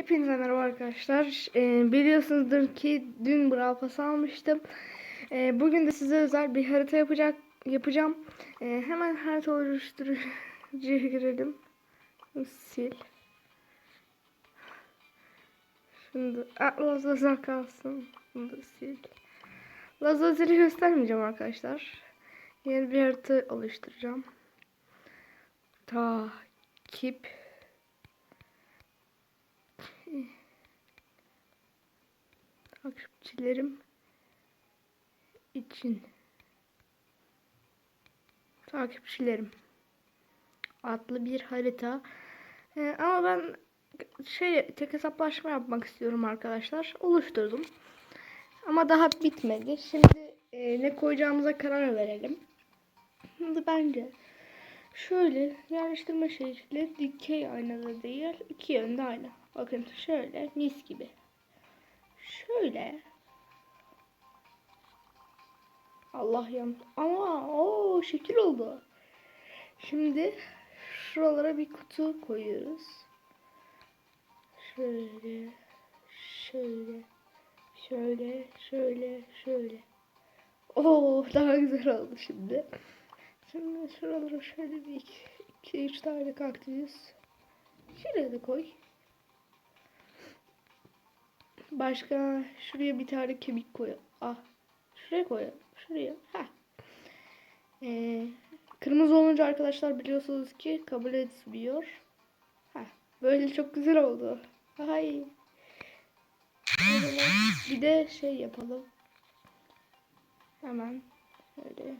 Hepinize merhaba arkadaşlar. Ee, biliyorsunuzdur ki dün Brawl Pass almıştım. Ee, bugün de size özel bir harita yapacak yapacağım. Ee, hemen harita oluşturucuya girelim. Sil. Şimdi Lazer kalsın. Bunu da sil. Lazer'i göstermeyeceğim arkadaşlar. Yeni bir harita oluşturacağım. Takip takipçilerim için takipçilerim adlı bir harita. Ee, ama ben şey tek hesaplaşma yapmak istiyorum arkadaşlar. Oluşturdum. Ama daha bitmedi. Şimdi e, ne koyacağımıza karar verelim. Şimdi bence şöyle yerleştirme şekli dikey aynada değil, iki yönde ayna. Bakın şöyle mis gibi. Şöyle. Allah yan. Ama o şekil oldu. Şimdi şuralara bir kutu koyuyoruz. Şöyle. Şöyle. Şöyle. Şöyle. Şöyle. Oo daha güzel oldu şimdi. Şimdi şuralara şöyle bir iki, iki üç tane kaktüs. Şuraya da koy. Başka şuraya bir tane kemik koy. Ah. Şuraya koy. Şuraya. Ha. Ee, kırmızı olunca arkadaşlar biliyorsunuz ki kabul etmiyor. Ha. Böyle çok güzel oldu. Hay. Bir de şey yapalım. Hemen öyle.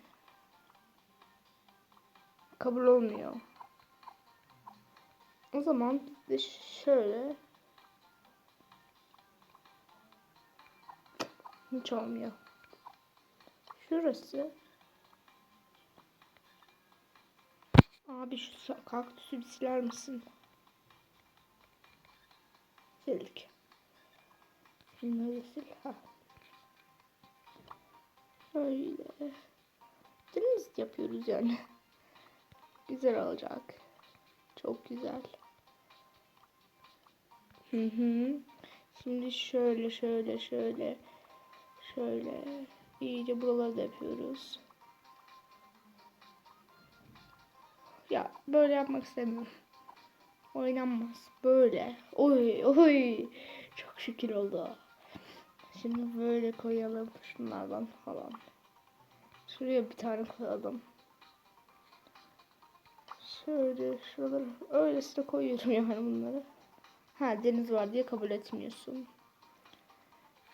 Kabul olmuyor. O zaman de şöyle Hiç olmuyor. Şurası. Abi şu kaktüsü bir siler misin? Sildik. Şunları sil. Ha. Öyle. Deniz yapıyoruz yani. Güzel olacak. Çok güzel. Hı hı. Şimdi şöyle şöyle şöyle şöyle iyice buraları da yapıyoruz. Ya böyle yapmak istemiyorum. Oynanmaz. Böyle. Oy oy. Çok şükür oldu. Şimdi böyle koyalım şunlardan falan. Şuraya bir tane koyalım. Şöyle şuraları öylesine koyuyorum yani bunları. Ha deniz var diye kabul etmiyorsun.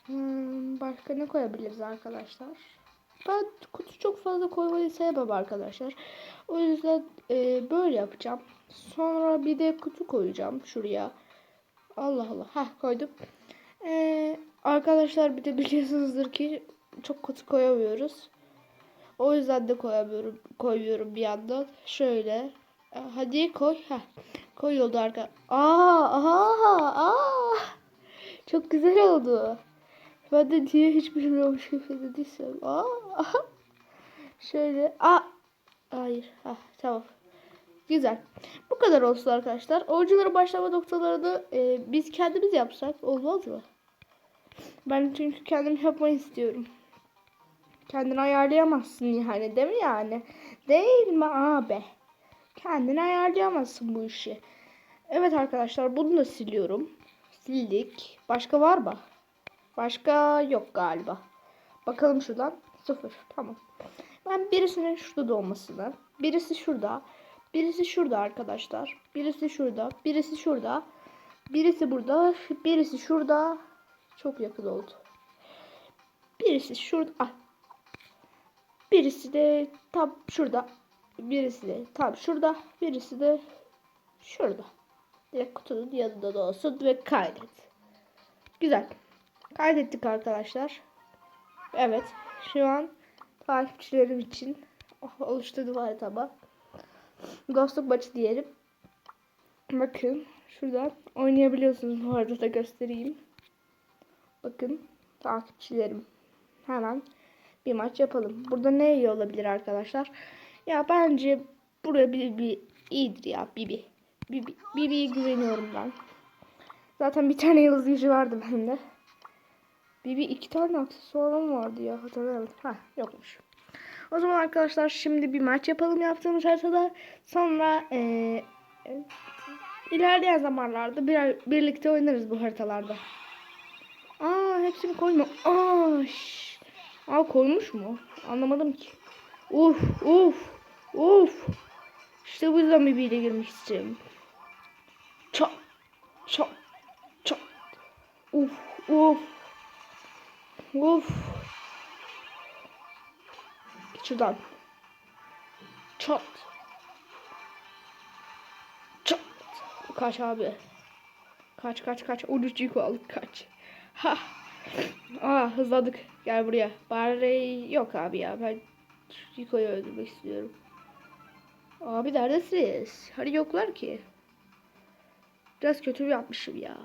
Hmm, başka ne koyabiliriz arkadaşlar? Ben kutu çok fazla koymayı sevmem arkadaşlar. O yüzden e, böyle yapacağım. Sonra bir de kutu koyacağım şuraya. Allah Allah. Ha koydum. E, arkadaşlar bir de biliyorsunuzdur ki çok kutu koyamıyoruz. O yüzden de koyamıyorum, koyuyorum bir yandan. Şöyle. E, hadi koy. Ha. Koyuldu arka. Aa, aha, aa. Çok güzel oldu. Ben de diye hiç bilmiyormuş gibi dediysem. Aa, aha. Şöyle. Aa. Hayır. Ha, tamam. Güzel. Bu kadar olsun arkadaşlar. Oyuncuları başlama noktalarını e, biz kendimiz yapsak olmaz mı? Ben çünkü kendim yapmayı istiyorum. Kendini ayarlayamazsın yani değil mi yani? Değil mi abi? Kendini ayarlayamazsın bu işi. Evet arkadaşlar bunu da siliyorum. Sildik. Başka var mı? Başka yok galiba. Bakalım şuradan. Sıfır. Tamam. Ben birisinin şurada olmasını. Birisi şurada. Birisi şurada arkadaşlar. Birisi şurada. Birisi şurada. Birisi burada. Birisi şurada. Çok yakın oldu. Birisi şurada. Ah. Birisi de tam şurada. Birisi de tam şurada. Birisi de şurada. Direkt kutunun yanında da olsun ve kaydet. Güzel. Kaydettik arkadaşlar. Evet. Şu an takipçilerim için oluşturduğum haritama. Dostluk maçı diyelim. Bakın. Şuradan oynayabiliyorsunuz. Bu arada da göstereyim. Bakın. Takipçilerim. Hemen bir maç yapalım. Burada ne iyi olabilir arkadaşlar? Ya bence buraya bir, bir iyidir ya. Bibi. Bibi. Bibi'ye güveniyorum ben. Zaten bir tane yıldız gücü vardı bende. Bir, bir iki tane aksesuarım vardı ya hatırlayamadım. Ha yokmuş. O zaman arkadaşlar şimdi bir maç yapalım yaptığımız haritada. Sonra eee e, ilerleyen zamanlarda bir, birlikte oynarız bu haritalarda. Aa hepsini koyma. Aa, şş. Aa koymuş mu? Anlamadım ki. Uf uf uf. İşte bu yüzden bir bile girmiştim. Çat çat çat. Uf uf. Git şuradan. Çat. Çat. Kaç abi. Kaç kaç kaç. Ucucuk aldık kaç. Ha. Aa hızladık. Gel buraya. Bari yok abi ya. Ben Rico'yu öldürmek istiyorum. Abi neredesiniz? Hani yoklar ki. Biraz kötü yapmışım ya.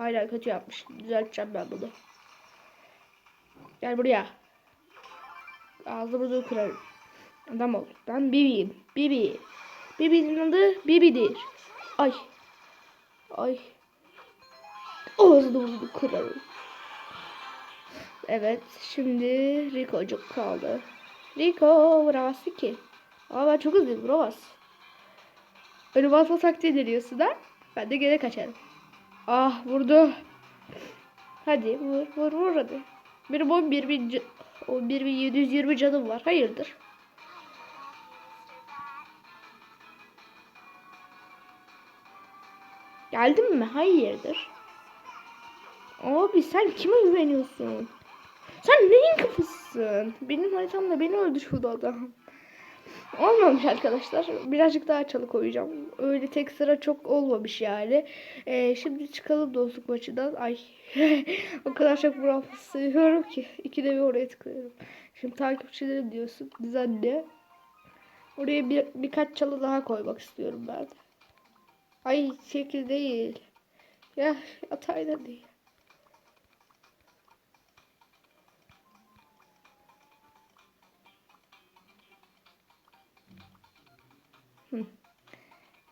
Aynen kötü yapmışım. Düzelteceğim ben bunu. Gel buraya. Ağzımızı kırarım. Adam ol. Ben Bibi'yim. Bibi. Bibi'nin adı Bibi'dir. Ay. Ay. Ağzını kırarım. Evet. Şimdi Rico'cuk kaldı. Rico vuramazsın ki. Ama ben çok hızlıyım vuramaz. Önüme atma taktiği deniyorsun ha? Ben de geri kaçarım. Ah vurdu. Hadi vur vur vur hadi. Benim 11 bin, ca- 11 bin 720 canım var. Hayırdır? Geldin mi? Hayırdır? Abi sen kime güveniyorsun? Sen neyin kafasısın? Benim haritamda beni öldürdü adam. Olmamış arkadaşlar. Birazcık daha çalı koyacağım. Öyle tek sıra çok olmamış yani. Ee, şimdi çıkalım dostluk maçından. Ay o kadar çok Brawl seviyorum ki. İkide bir oraya tıklıyorum. Şimdi takipçilerim diyorsun. Düzenle. Oraya bir, birkaç çalı daha koymak istiyorum ben. Ay şekil değil. Ya atayla değil.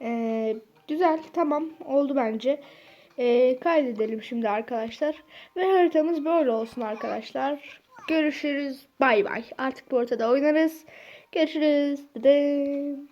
Ee, güzel tamam oldu bence. Ee, kaydedelim şimdi arkadaşlar. Ve haritamız böyle olsun arkadaşlar. Görüşürüz. Bay bay. Artık bu ortada oynarız. Görüşürüz. Dıdım.